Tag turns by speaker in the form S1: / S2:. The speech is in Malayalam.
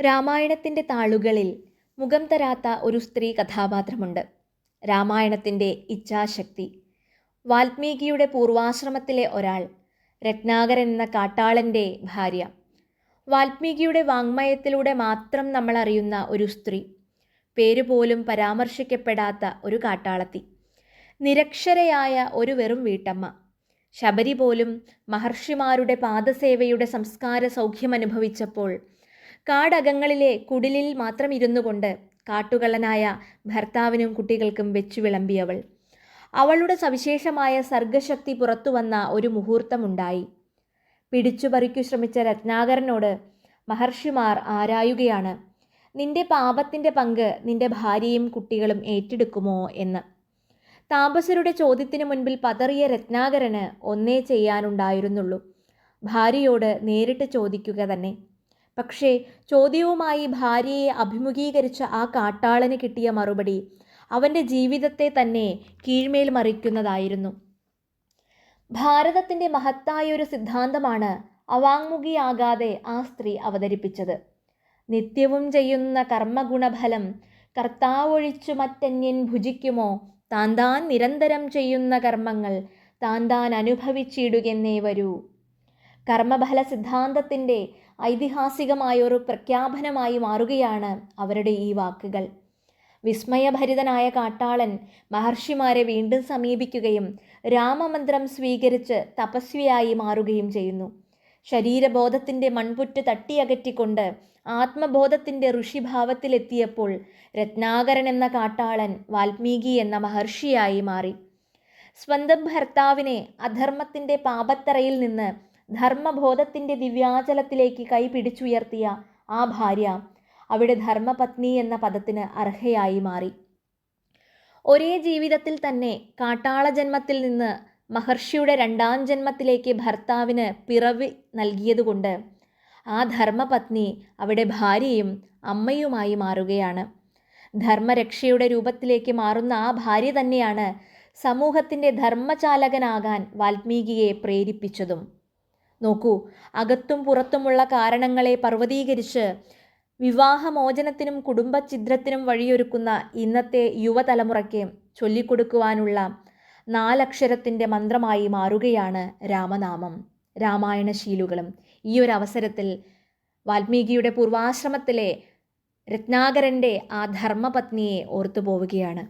S1: രാമായണത്തിന്റെ താളുകളിൽ മുഖം തരാത്ത ഒരു സ്ത്രീ കഥാപാത്രമുണ്ട്. രാമായണത്തിന്റെ ഇച്ഛാശക്തി. വാൽമീകിയുടെ പൂർവാശ്രമത്തിലെ ഒരാൾ രത്നാകരൻ എന്ന കാട്ടാളന്റെ ഭാര്യ. വാൽമീകിയുടെ വാങ്മയത്തിലൂടെ മാത്രം നമ്മൾ അറിയുന്ന ഒരു സ്ത്രീ. പേര് പോലും പരാമർശിക്കപ്പെടാത്ത ഒരു കാട്ടാളത്തി. നിരക്ഷരയായ ഒരു വെറും വീട്ടമ്മ. ശബരി പോലും മഹർഷിമാരുടെ പാദസേവയുടെ സംസ്കാര സൗഖ്യം അനുഭവിച്ചപ്പോൾ കാടകങ്ങളിലെ കുടിലിൽ മാത്രം ഇരുന്നു കൊണ്ട് കാട്ടുകള്ളനായ ഭർത്താവിനും കുട്ടികൾക്കും വെച്ചു വിളമ്പിയവൾ. അവളുടെ സവിശേഷമായ സർഗശക്തി പുറത്തു വന്ന ഒരു മുഹൂർത്തമുണ്ടായി. പിടിച്ചുപറിക്കു ശ്രമിച്ച രത്നാകരനോട് മഹർഷിമാർ ആരായുകയാണ്? നിന്റെ പാപത്തിന്റെ പങ്ക് നിന്റെ ഭാര്യയും കുട്ടികളും ഏറ്റെടുക്കുമോ എന്ന്. താപസരുടെ ചോദ്യത്തിന് മുൻപിൽ പതറിയ രത്നാകരന് ഒന്നേ ചെയ്യാനുണ്ടായിരുന്നുള്ളൂ. ഭാര്യയോട് നേരിട്ട് ചോദിക്കുക തന്നെ. പക്ഷേ ചോദ്യവുമായി ഭാര്യയെ അഭിമുഖീകരിച്ച ആ കാട്ടാളന് കിട്ടിയ മറുപടി അവന്റെ ജീവിതത്തെ തന്നെ കീഴ്മേൽ മറിക്കുന്നതായിരുന്നു. ഭാരതത്തിന്റെ മഹത്തായ ഒരു സിദ്ധാന്തമാണ് അവാങ്മുഖിയാകാതെ ആ സ്ത്രീ അവതരിപ്പിച്ചത്. നിത്യവും ചെയ്യുന്ന കർമ്മഗുണഫലം കർത്താവൊഴിച്ചു മറ്റന്യൻ ഭുജിക്കുമോ? താൻ താൻ നിരന്തരം ചെയ്യുന്ന കർമ്മങ്ങൾ താൻ താൻ അനുഭവിച്ചിടുകെന്നേ വരൂ. കർമ്മഫല സിദ്ധാന്തത്തിന്റെ ഐതിഹാസികമായൊരു പ്രഖ്യാപനമായി മാറുകയാണ് അവരുടെ ഈ വാക്കുകൾ. വിസ്മയഭരിതനായ കാട്ടാളൻ മഹർഷിമാരെ വീണ്ടും സമീപിക്കുകയും രാമമന്ത്രം സ്വീകരിച്ച് തപസ്വിയായി മാറുകയും ചെയ്യുന്നു. ശരീരബോധത്തിന്റെ മൺപുറ്റ് തട്ടിയകറ്റിക്കൊണ്ട് ആത്മബോധത്തിന്റെ ഋഷിഭാവത്തിലെത്തിയപ്പോൾ രത്നാകരൻ എന്ന കാട്ടാളൻ വാൽമീകി എന്ന മഹർഷിയായി മാറി. സ്വന്തം ഭർത്താവിനെ അധർമ്മത്തിന്റെ പാപത്തറയിൽ നിന്ന് ധർമ്മബോധത്തിന്റെ ദിവ്യാചലത്തിലേക്ക് കൈപിടിച്ചുയർത്തിയ ആ ഭാര്യ അവിടെ ധർമ്മപത്നി എന്ന പദത്തിന് അർഹയായി മാറി. ഒരേ ജീവിതത്തിൽ തന്നെ കാട്ടാള ജന്മത്തിൽ നിന്ന് മഹർഷിയുടെ രണ്ടാം ജന്മത്തിലേക്ക് ഭർത്താവിന് പിറവി നൽകിയതുകൊണ്ട് ആ ധർമ്മപത്നി അവിടെ ഭാര്യയും അമ്മയുമായി മാറുകയാണ്. ധർമ്മരക്ഷയുടെ രൂപത്തിലേക്ക് മാറുന്ന ആ ഭാര്യ തന്നെയാണ് സമൂഹത്തിന്റെ ധർമ്മചാലകനാകാൻ വാൽമീകിയെ പ്രേരിപ്പിച്ചതും. നോക്കൂ. അകത്തും പുറത്തുമുള്ള കാരണങ്ങളെ പർവതീകരിച്ച് വിവാഹമോചനത്തിനും കുടുംബഛിദ്രത്തിനും വഴിയൊരുക്കുന്ന ഇന്നത്തെ യുവതലമുറയ്ക്ക് ചൊല്ലിക്കൊടുക്കുവാനുള്ള നാലക്ഷരത്തിന്റെ മന്ത്രമായി മാറുകയാണ് രാമനാമം. രാമായണശീലുകളും. ഈ ഒരു അവസരത്തിൽ വാൽമീകിയുടെ പൂർവാശ്രമത്തിലെ രത്നാകരന്റെ ആ ധർമ്മപത്നിയെ ഓർത്തു പോവുകയാണ്